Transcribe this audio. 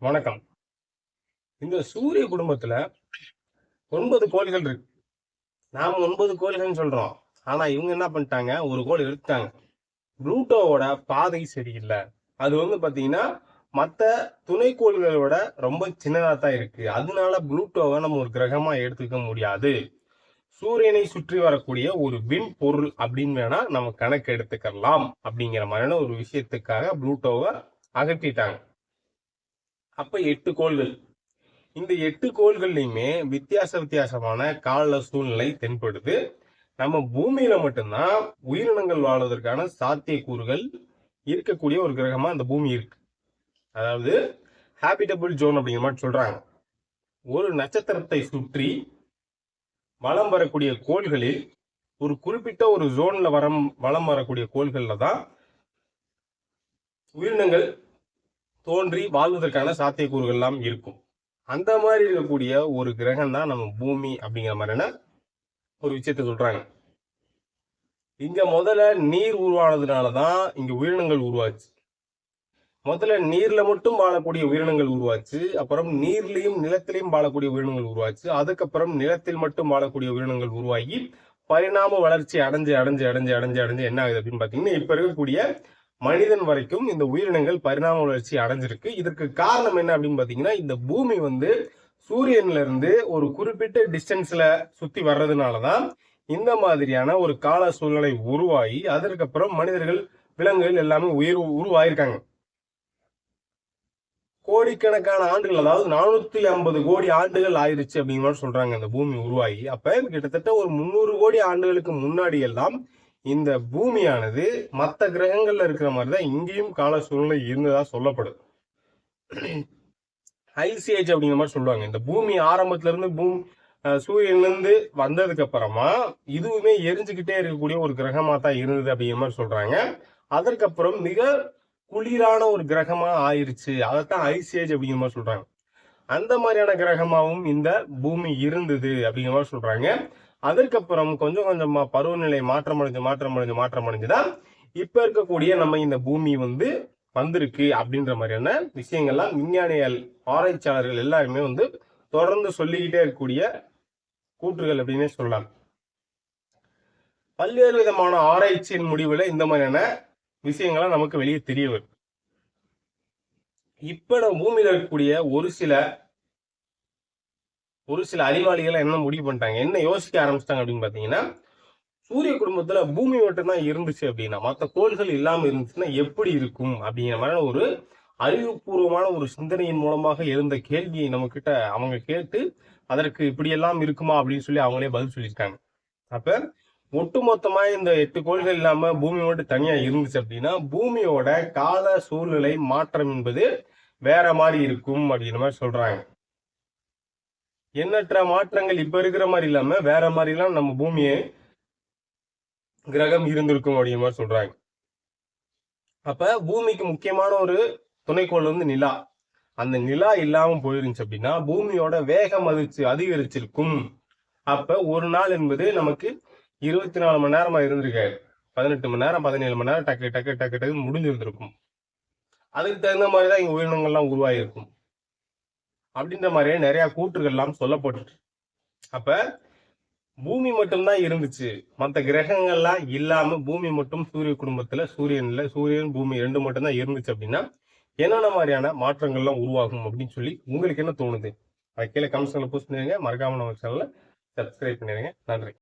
வணக்கம். இந்த சூரிய குடும்பத்துல ஒன்பது கோள்கள் இருக்கு. நாம ஒன்பது கோள்கள்னு சொல்றோம். ஆனா இவங்க என்ன பண்ணிட்டாங்க? ஒரு கோள் எடுத்துட்டாங்க. ப்ளூட்டோவோட பாதை சரியில்லை. அது வந்து பாத்தீங்கன்னா மற்ற விட ரொம்ப சின்னதாக தான் இருக்கு. அதனால ப்ளூட்டோவை நம்ம ஒரு கிரகமா எடுத்துக்க முடியாது. சூரியனை சுற்றி வரக்கூடிய ஒரு விண் பொருள் அப்படின்னு வேணா நம்ம கணக்கு எடுத்துக்கலாம். அப்படிங்கிற மாதிரியான ஒரு விஷயத்துக்காக ப்ளூட்டோவை அகற்றிட்டாங்க. அப்ப எட்டு கோள்கள். இந்த எட்டு கோள்கள்லையுமே வித்தியாச வித்தியாசமான கால சூழ்நிலை தென்படுது. நம்ம பூமியில மட்டும்தான் உயிரினங்கள் வாழ்வதற்கான சாத்தியக்கூறுகள் இருக்கக்கூடிய ஒரு கிரகமா இந்த பூமி இருக்கு. அதாவது ஹாபிட்டபிள் ஜோன் அப்படிங்கிற மாதிரி சொல்றாங்க. ஒரு நட்சத்திரத்தை சுற்றி வலம் வரக்கூடிய கோள்களில் ஒரு குறிப்பிட்ட ஒரு ஜோன்ல வரம் வலம் வரக்கூடிய கோள்கள்ல தான் உயிரினங்கள் தோன்றி வாழ்வதற்கான சாத்தியக்கூறுகள் எல்லாம் இருக்கும். அந்த மாதிரி இருக்கக்கூடிய ஒரு கிரகம் தான் நம்ம பூமி அப்படிங்கிற மாதிரியான ஒரு விஷயத்த சொல்றாங்க. இங்க முதல்ல நீர் உருவானதுனால தான் இங்க உயிரினங்கள் உருவாச்சு. முதல்ல நீர்ல மட்டும் வாழக்கூடிய உயிரினங்கள் உருவாச்சு அப்புறம் நீர்லயும் நிலத்திலையும் வாழக்கூடிய உயிரினங்கள் உருவாச்சு அதுக்கப்புறம் நிலத்தில் மட்டும் வாழக்கூடிய உயிரினங்கள் உருவாகி பரிணாம வளர்ச்சி அடைஞ்சு அடைஞ்சு அடைஞ்சு அடைஞ்சு அடைஞ்சு என்ன ஆகுது அப்படின்னு பாத்தீங்கன்னா இப்ப இருக்கக்கூடிய மனிதன் வரைக்கும் இந்த உயிரினங்கள் பரிணாம வளர்ச்சி அடைஞ்சிருக்கு. இதற்கு காரணம் என்ன அப்படின்னு பாத்தீங்கன்னா இந்த பூமி வந்து சூரியன்ல இருந்து ஒரு குறிப்பிட்ட டிஸ்டன்ஸ்ல சுத்தி வர்றதுனாலதான் இந்த மாதிரியான ஒரு கால சூழ்நிலை உருவாகி அதற்கப்புறம் மனிதர்கள் விலங்குகள் எல்லாமே உயிர் உருவாயிருக்காங்க. கோடிக்கணக்கான ஆண்டுகள் அதாவது நானூத்தி ஐம்பது கோடி ஆண்டுகள் ஆயிருச்சு அப்படிங்கிற மாதிரி சொல்றாங்க. இந்த பூமி உருவாகி அப்ப கிட்டத்தட்ட ஒரு முன்னூறு கோடி ஆண்டுகளுக்கு முன்னாடி எல்லாம் இந்த பூமியானது மற்ற கிரகங்கள்ல இருக்கிற மாதிரி தான் இங்கேயும் கால சூழ்நிலை இருந்ததா சொல்லப்படுது. ஐசி அப்படிங்கிற மாதிரி சொல்லுவாங்க. இந்த பூமி ஆரம்பத்துல இருந்து பூமி சூரியன்ல இருந்து வந்ததுக்கு அப்புறமா இதுவுமே எரிஞ்சுக்கிட்டே இருக்கக்கூடிய ஒரு கிரகமா தான் இருந்தது அப்படிங்கிற மாதிரி சொல்றாங்க. அதற்கப்புறம் மிக குளிரான ஒரு கிரகமா ஆயிருச்சு. அதைத்தான் ஐசி அப்படிங்கிற மாதிரி சொல்றாங்க. அந்த மாதிரியான கிரகமாகவும் இந்த பூமி இருந்தது அப்படிங்கிற மாதிரி சொல்றாங்க. அதற்கப்புறம் கொஞ்சம் கொஞ்சமா பருவநிலை மாற்றம் அடைஞ்சு மாற்றம் அடைஞ்சு மாற்றம் அடைஞ்சுதான் இப்ப இருக்கக்கூடிய நம்ம இந்த பூமி வந்து வந்திருக்கு அப்படின்ற மாதிரியான விஷயங்கள்லாம் விஞ்ஞானிகள் ஆராய்ச்சியாளர்கள் எல்லாருமே வந்து தொடர்ந்து சொல்லிக்கிட்டே இருக்கக்கூடிய கூற்றுகள் அப்படின்னே சொல்லலாம். பல்வேறு விதமான ஆராய்ச்சியின் முடிவுல இந்த மாதிரியான விஷயங்கள்லாம் நமக்கு வெளியே தெரிய வரும் இப்ப நம்ம பூமியில இருக்கக்கூடிய ஒரு சில ஒரு சில அறிவாளிகள் என்ன முடிவு பண்ணிட்டாங்க? என்ன யோசிக்க ஆரம்பிச்சிட்டாங்க அப்படின்னு பாத்தீங்கன்னா சூரிய குடும்பத்துல பூமி மட்டும்தான் இருந்துச்சு அப்படின்னா மற்ற கோள்கள் இல்லாம இருந்துச்சுன்னா எப்படி இருக்கும் அப்படிங்கிற மாதிரி ஒரு அறிவுபூர்வமான ஒரு சிந்தனையின் மூலமாக எழுந்த கேள்வியை நம்ம கிட்ட அவங்க கேட்டு அதற்கு இப்படியெல்லாம் இருக்குமா அப்படின்னு சொல்லி அவங்களே பதில் சொல்லியிருக்காங்க. அப்ப ஒட்டுமொத்தமா இந்த எட்டு கோள்கள் இல்லாம பூமி மட்டும் தனியா இருந்துச்சு அப்படின்னா பூமியோட கால சூழ்நிலை மாற்றம் என்பது வேற மாதிரி இருக்கும் அப்படின்ற மாதிரி சொல்றாங்க. எண்ணற்ற மாற்றங்கள் இப்ப இருக்கிற மாதிரி இல்லாம வேற மாதிரி எல்லாம் நம்ம பூமியை கிரகம் இருந்திருக்கும் அப்படிங்கிற மாதிரி சொல்றாங்க. அப்ப பூமிக்கு முக்கியமான ஒரு துணைக்கோள் வந்து நிலா. அந்த நிலா இல்லாம போயிருந்துச்சு அப்படின்னா பூமியோட வேகம் அதிர்ச்சி அதிகரிச்சிருக்கும். அப்ப ஒரு நாள் என்பது நமக்கு இருபத்தி நாலு மணி நேரமா இருந்திருக்காரு பதினெட்டு மணி நேரம் பதினேழு மணி நேரம் டக்கு டக்கு டக்கு டக்கு முடிஞ்சிருந்திருக்கும். அதுக்கு தகுந்த மாதிரி தான் இங்கே உயிரினங்கள்லாம் உருவாகிருக்கும் அப்படின்ற மாதிரியே நிறைய கூற்றுகள்லாம் சொல்லப்பட்டு அப்ப பூமி மட்டும்தான் இருந்துச்சு. மற்ற கிரகங்கள்லாம் இல்லாம பூமி மட்டும் சூரிய குடும்பத்துல சூரியன்ல சூரியன் பூமி ரெண்டு மட்டும்தான் இருந்துச்சு அப்படின்னா என்னென்ன மாதிரியான மாற்றங்கள்லாம் உருவாகும் அப்படின்னு சொல்லி உங்களுக்கு என்ன தோணுது? அதை கீழே கமெண்ட்ஸ்ல போஸ்ட் பண்ணிடுங்க. மறக்காம நம்ம சேனலை சப்ஸ்கிரைப் பண்ணிடுங்க. நன்றி.